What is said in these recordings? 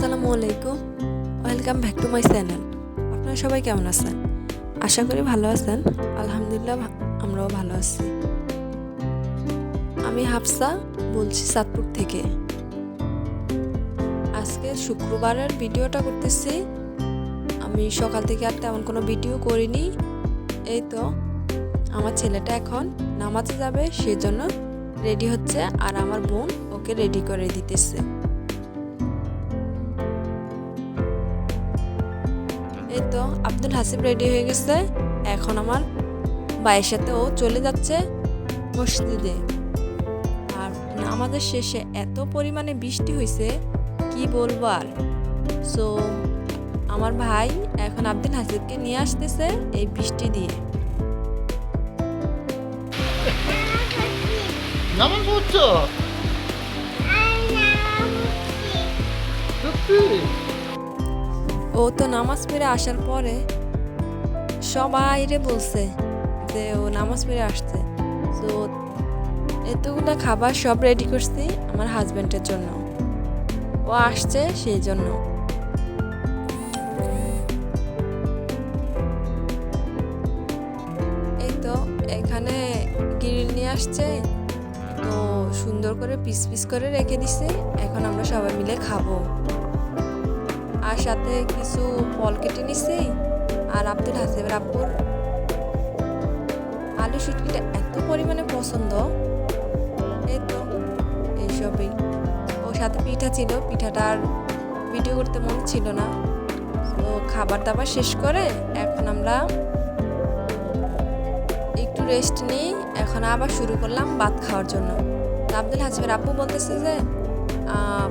আসসালামু আলাইকুম। Welcome back to my channel আপনারা সবাই কেমন আছেন? আশা করি ভালো আছেন। আলহামদুলিল্লাহ আমরাও ভালো আছি। আমি হাফসা বলছি চাঁদপুর থেকে। আজকে শুক্রবারের ভিডিওটা করতেছি। আমি সকাল থেকে আর তেমন কোনো ভিডিও করিনি। এই তো, আমার ছেলেটা এখন নামাজে যাবে, সেজন্য রেডি হচ্ছে, আর আমার বোন ওকে রেডি করে দিতেছে। এই তো আব্দুল হাসিব রেডি হয়ে গেছে। এখন আমার ভাইয়ের সাথে ও চলে যাচ্ছে মসজিদে। আর আমাদের শেষে এত পরিমাণে বৃষ্টি হয়েছে কি বলব আর? সো আমার ভাই এখন আব্দুল হাসিবকে নিয়ে আসতেছে এই বৃষ্টি দিয়ে। নামাজ পড়ছো? সত্যি? ও তো নামাজ পড়ে আসার পরে সবাই রে বলছে যে ও নামাজ পড়ে আসছে। তো এতগুলো খাবার সব রেডি করছি আমার হাজব্যান্ডের জন্য। ও আসছে সেই জন্য। এই তো এখানে গ্রিল নিয়ে আসছে। তো সুন্দর করে পিস পিস করে রেখে দিছে। এখন আমরা সবাই মিলে খাব। আর সাথে কিছু ফল কেটে নিছি আর আব্দুল হাসিবের আব্বুর আলু শুটকিটা এত পরিমাণে পছন্দ। এই তো এইসবই ও সাথে পিঠা ছিল, পিঠাটা আর ভিডিও করতে মন ছিল না। তো খাবার দাবার শেষ করে এখন আমরা একটু রেস্ট নিই। এখন আবার শুরু করলাম ভাত খাওয়ার জন্য। আব্দুল হাসিবের আব্বু বলতেছে যে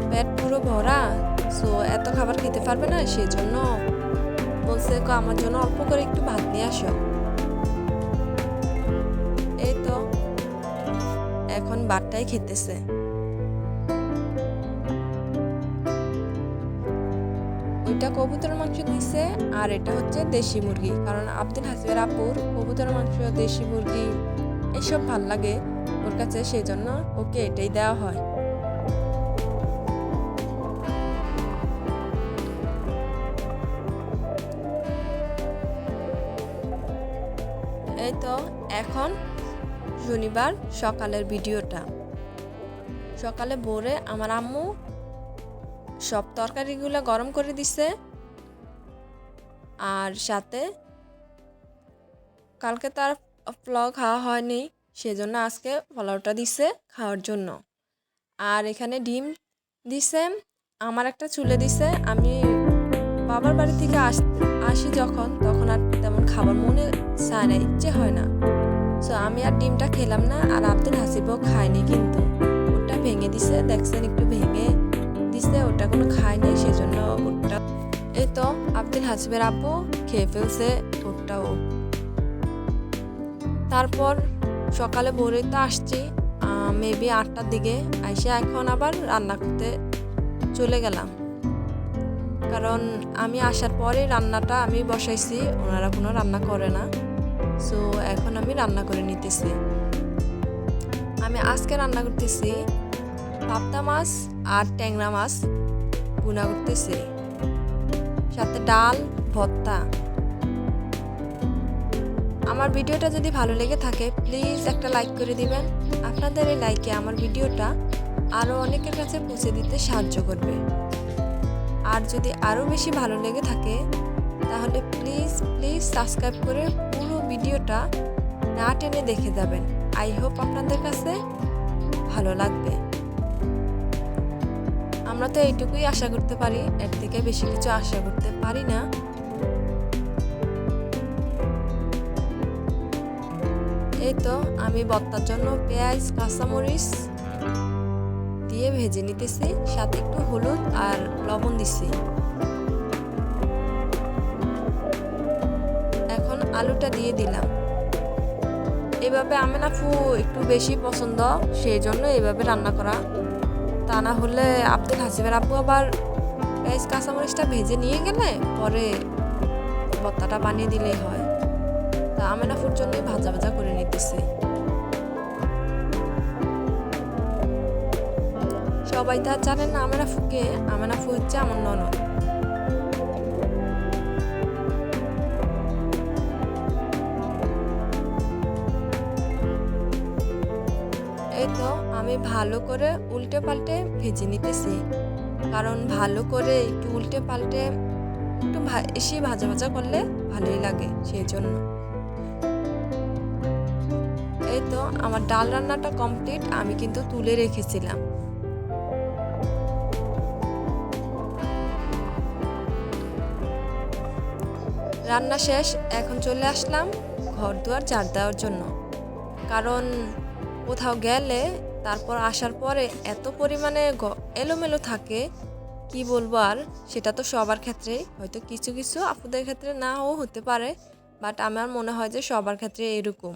পেট পুরো ভরা সো এত খাবার খেতে পারবে না সেজন্য বলছে "কো, আমার জন্য অল্প করে একটু ভাত নিয়ে আসো। এই তো এখন ভাতটাই খেতেছে। ওইটা কবুতর মাংস দিছে আর এটা হচ্ছে দেশি মুরগি কারণ আব্দুল হাসিবের আপুর কবুতর মাংস দেশি মুরগি এসব ভালো লাগে ওর কাছে সেই জন্য ওকে এটাই দেওয়া হয়। তো এখন শনিবার সকালের ভিডিওটা। সকালে ভোরে আমার আম্মু সব তরকারিগুলো গরম করে দিছে। আর সাথে কালকে তার পোলাও খাওয়া হয়নি, সেজন্য আজকে পোলাওটা দিছে খাওয়ার জন্য। আর এখানে ডিম দিছে, আমার একটা চুলে দিছে, আমি বাবার বাড়ি থেকে আস, আসি যখন, তখন আর তেমন খাবার মনে চায় না ইচ্ছে হয় না। সো আমি আর ডিমটা খেলাম না, আর আব্দুল হাসিবও খায়নি কিন্তু। ওটা ভেঙে দিছে, দেখছেন একটু ভেঙে দিছে, ওটা কোনো খায়নি, সেজন্য ওটা এই তো আব্দুল হাসিবের আপু খেয়ে ফেলছে ওটাও। তারপর সকালে ভোরে তো আসছি মেবি আটটার দিকে, আইসে এখন আবার রান্না করতে চলে গেলাম। কারণ আমি আসার পরে রান্নাটা আমি বসাইছি, ওনারা কোনো রান্না করে না। সো এখন আমি রান্না করে নিতেছি। আমি আজকে রান্না করতেছি পাবদা মাছ আর ট্যাংরা মাছ বুনা করতেছি। সাথে ডাল, ভর্তা। আমার ভিডিওটা যদি ভালো লেগে থাকে প্লিজ একটা লাইক করে দিবেন। আপনাদের এই লাইকে আমার ভিডিওটা আরও অনেকের কাছে পৌঁছে দিতে সাহায্য করবে। আর যদি আরও বেশি ভালো লেগে থাকে, তাহলে প্লিজ প্লিজ সাবস্ক্রাইব করে পুরো ভিডিওটা না টেনে দেখে যাবেন। আই হোপ আপনাদের কাছে ভালো লাগবে। আমরা তো এইটুকুই আশা করতে পারি, এর থেকে বেশি কিছু আশা করতে পারি না। এই তো, আমি বত্তার জন্য পেঁয়াজ, কাঁচামরিচ ভেজে নিতেছি সাথে একটু হলুদ আর লবণ দিছি। এখন আলুটা দিয়ে দিলাম। এভাবে আমেনা ফু একটু বেশি পছন্দ, সেই জন্য এভাবে রান্না করা। তা না হলে আব্দুল হাসিবের আব্বু আবার পেঁয়াজ, কাঁচামরিচটা ভেজে নিয়ে গেলে পরে ভর্তাটা বানিয়ে দিলেই হয়। তা আমেনা ফুর জন্যই ভাজা ভাজা করে নিতেছি। সবাই তা জানেন না আমেনা ফুকে আমেনা ফু হচ্ছে আমার ননদ। এই তো আমি ভালো করে উল্টে পাল্টে ভেজে নিতেছি। কারণ ভালো করে একটু উল্টে পাল্টে, একটু বেশি ভাজা ভাজা করলে ভালোই লাগে সেই জন্য এই তো আমার ডাল রান্নাটা কমপ্লিট, আমি কিন্তু তুলে রেখেছিলাম। রান্না শেষ, এখন চলে আসলাম ঘর দুয়ার চার দেওয়ার জন্য। কারণ কোথাও গেলে, তারপর আসার পরে এত পরিমাণে এলোমেলো থাকে, কি বলব আর? সেটা তো সবার ক্ষেত্রেই, হয়তো কিছু কিছু আপুদের ক্ষেত্রে নাও হতে পারে বাট আমার মনে হয় যে সবার ক্ষেত্রে এরকম।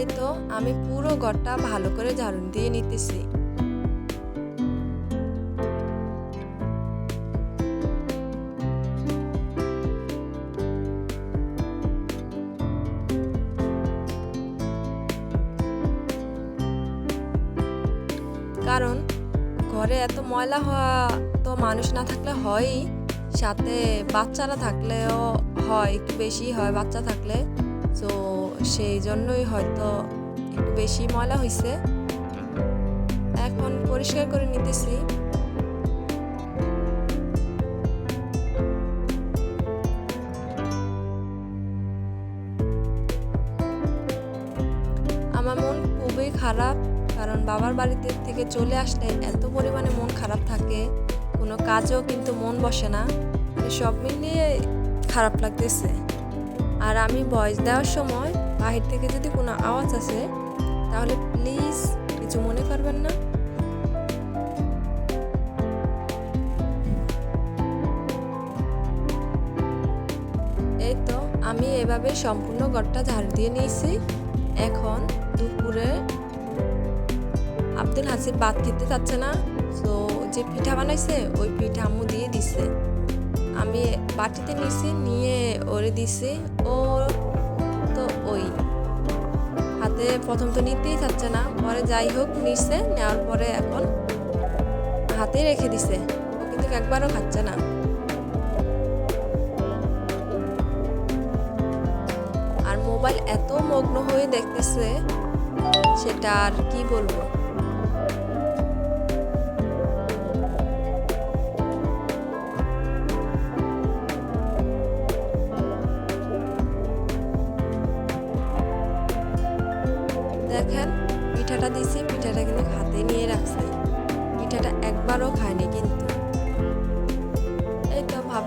এই তো আমি পুরো ঘরটা ভালো করে ঝাড়ু দিয়ে নিতেছি। কারণ ঘরে এত ময়লা হওয়া তো মানুষ না থাকলে হয়ই, সাথে বাচ্চারা থাকলেও হয়, একটু বেশি হয়, বাচ্চা থাকলে। তো সেই জন্যই হয়তো একটু বেশি ময়লা হয়েছে এখন পরিষ্কার করে নিতেছি। আমার মন খুবই খারাপ, কারণ বাবার বাড়িতে থেকে চলে আসলে এত পরিমাণে মন খারাপ থাকে। কোনো কাজেও কিন্তু মন বসে না। মানে সব মিলিয়ে খারাপ লাগতেছে। আর আমি ভয়েস দেওয়ার সময় বাহির থেকে যদি কোনো আওয়াজ আসে, তাহলে প্লিজ কিছু মনে করবেন না। এই তো আমি এভাবে সম্পূর্ণ ঘরটা ঝাড় দিয়ে নিয়েছি। এখন দুপুরে আব্দুল হাসিব ভাত খেতে চাচ্ছে না তো যে পিঠা বানাইছে, ওই পিঠা আম্মু দিয়ে দিছে। আমি বাটিতে নিয়েছি, নিয়ে ওরে দিছি। ও তো ওই। হাতে প্রথম তো নিতেই চাচ্ছে না, পরে যাই হোক নিচ্ছে নেওয়ার পরে এখন হাতে রেখে দিছে। ও কিন্তু একবারও খাচ্ছে না। আর মোবাইল এত মগ্ন হয়ে দেখতেছে, সেটা আর কি বলব?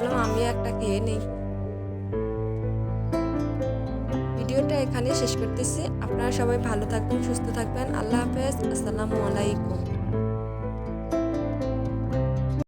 ভাবলাম আমি একটা খেয়ে নেই। ভিডিওটা এখানে শেষ করতেছি। আপনারা সবাই ভালো থাকবেন সুস্থ থাকবেন। আল্লাহ হাফেজ। আসসালামু আলাইকুম।